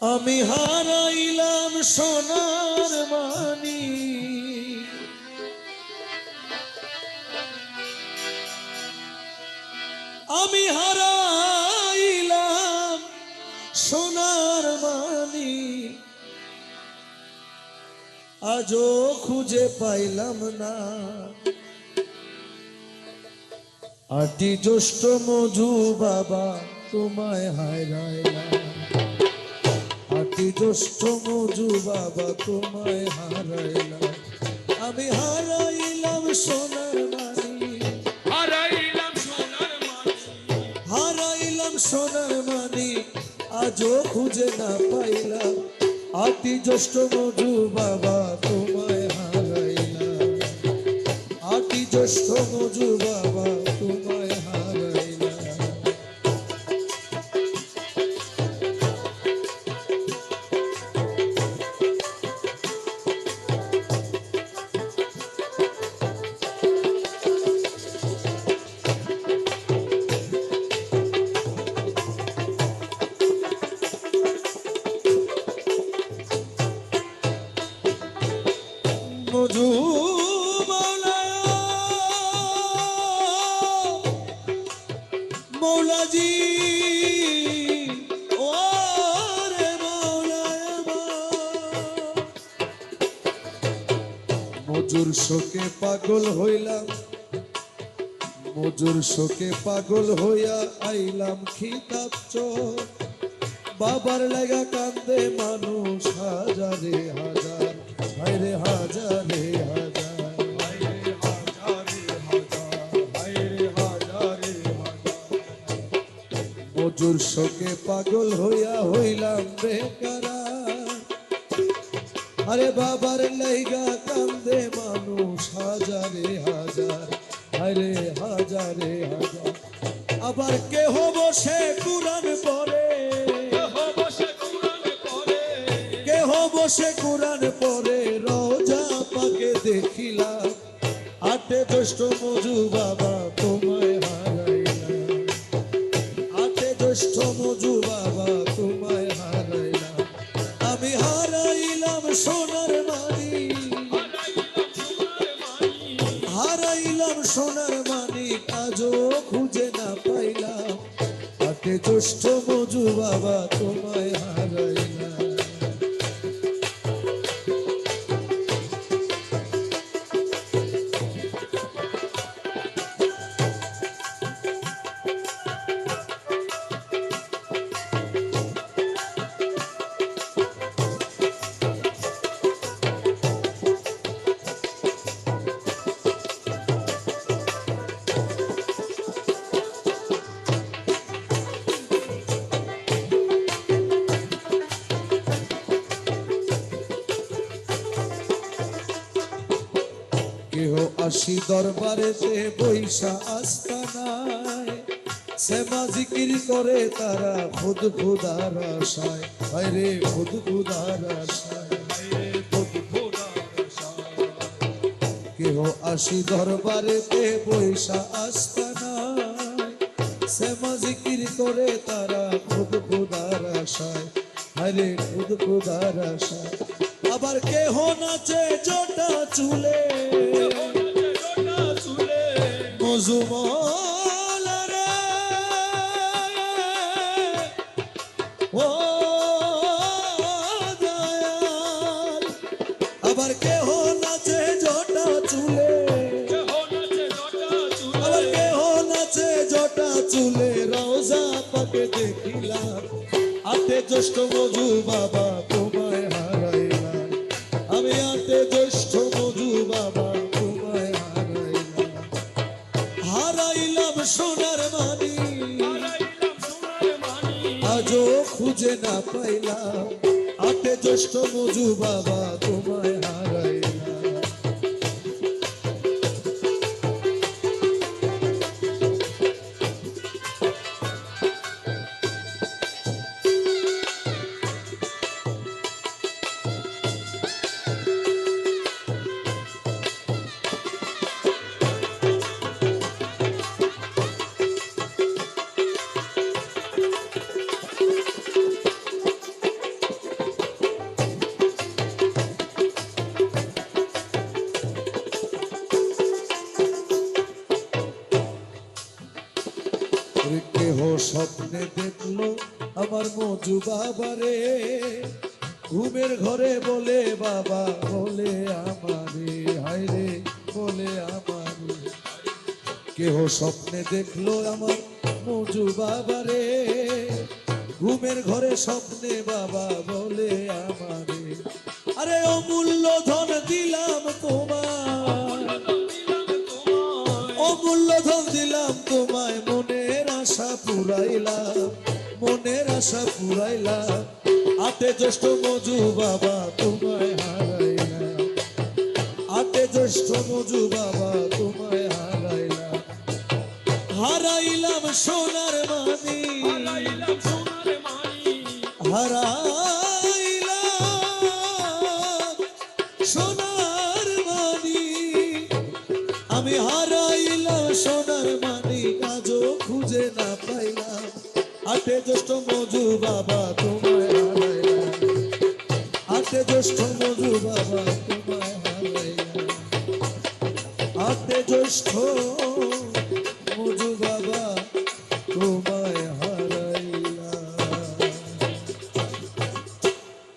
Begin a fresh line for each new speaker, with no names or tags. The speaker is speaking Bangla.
আমি হারাইলাম সোনার মানি। আমি হারাইলাম সোনার মানি। আজও খুঁজে পাইলাম না। আটি জ্যৈষ্ঠ মজু বাবা, তোমায় হারাইলাম। জ্যৈষ্ঠ মজু বাবা তোমায় হারাইলাম। আমি হারাইলাম সোনার মানি
হারাইলাম সোনার মানি
হারাইলাম সোনার মানি আজও খুঁজে না পাইলাম। আটি জ্যৈষ্ঠ মজু বাবা তোমায় হারাইলাম। আটি জ্যৈষ্ঠ মজু মৌলাজি মজুর শোকে পাগল হইলাম, মজুর শোকে পাগল হইয়া আইলাম খিতাব বাবার লাগা কান্দে মানুষ হাজারে হাজার হাজার শোকে পাগল হইয়া হইলাম বেকারা। আরে বাবার লাইগা কান্দে মানুষ হাজারে হাজার আরে হাজারে হাজার। আবার কেহ বসে কুরান পরে
পড়ে?
কেহ বসে কোরআন পরে রোজা পাকে দেখিলাম। আটে জ্যৈষ্ঠ মজু বাবা জ্যৈষ্ঠ মজু বাবা, তোমায় হারাইলাম। আমি হারাইলাম সোনার মানি।
হারাইলাম সোনার মানি
আজও খুঁজে না পাইলাম। আটে জ্যৈষ্ঠ মজু বাবা, তোমায় হারাইলাম। কেহ আসি দরবারেতে বৈশা আস্তানায় সেমা জিকির করে তারা খুদ খুদার আশায়। আরে খুদ খুদার আশায় কেহ আসি দরবারেতে বৈশা আস্তানায় সেমা জিকির করে তারা খুদ খুদার আশায়। আরে খুদ খুদার আশায়। আবার কেহ নাচে জটা চুলে। মজুমলারে। ও দয়াল, আবার কেহ নাচে জটা চুলে। আবার কেহ নাচে জটা চুলে রোজা পাকে দেখিলাম। আটে জ্যৈষ্ঠ মজু বাবা খুঁজে না পাইলাম। আটে জ্যৈষ্ঠ মজু বাবা তোমায় স্বপ্নে দেখল আমার মজু বাবারে। ঘুমের ঘরে বলে, বাবা, বলে আমারে হায় রে বলে আমারে। কেহ স্বপ্নে দেখল আমার মজু বাবারে। ঘুমের ঘরে স্বপ্নে, বাবা, বলে আমারে। আরে, অমূল্য ধন আশা পুরাইলাম আটে জ্যৈষ্ঠ মজু বাবা তোমায় হারাইলাম আটে জ্যৈষ্ঠ মজু বাবা তোমায় হারাইলাম হারাইলাম সোনার মানি।
হারাইলাম সোনার মানি।
মানি। আমি হারাইলাম সোনার মানি আজও খুঁজে না পাইলাম। আটে জ্যৈষ্ঠ মজু বাবা তোমায় হারাইলাম আটে জ্যৈষ্ঠ মজু বাবা তোমায় হারাইলাম আটে জ্যৈষ্ঠ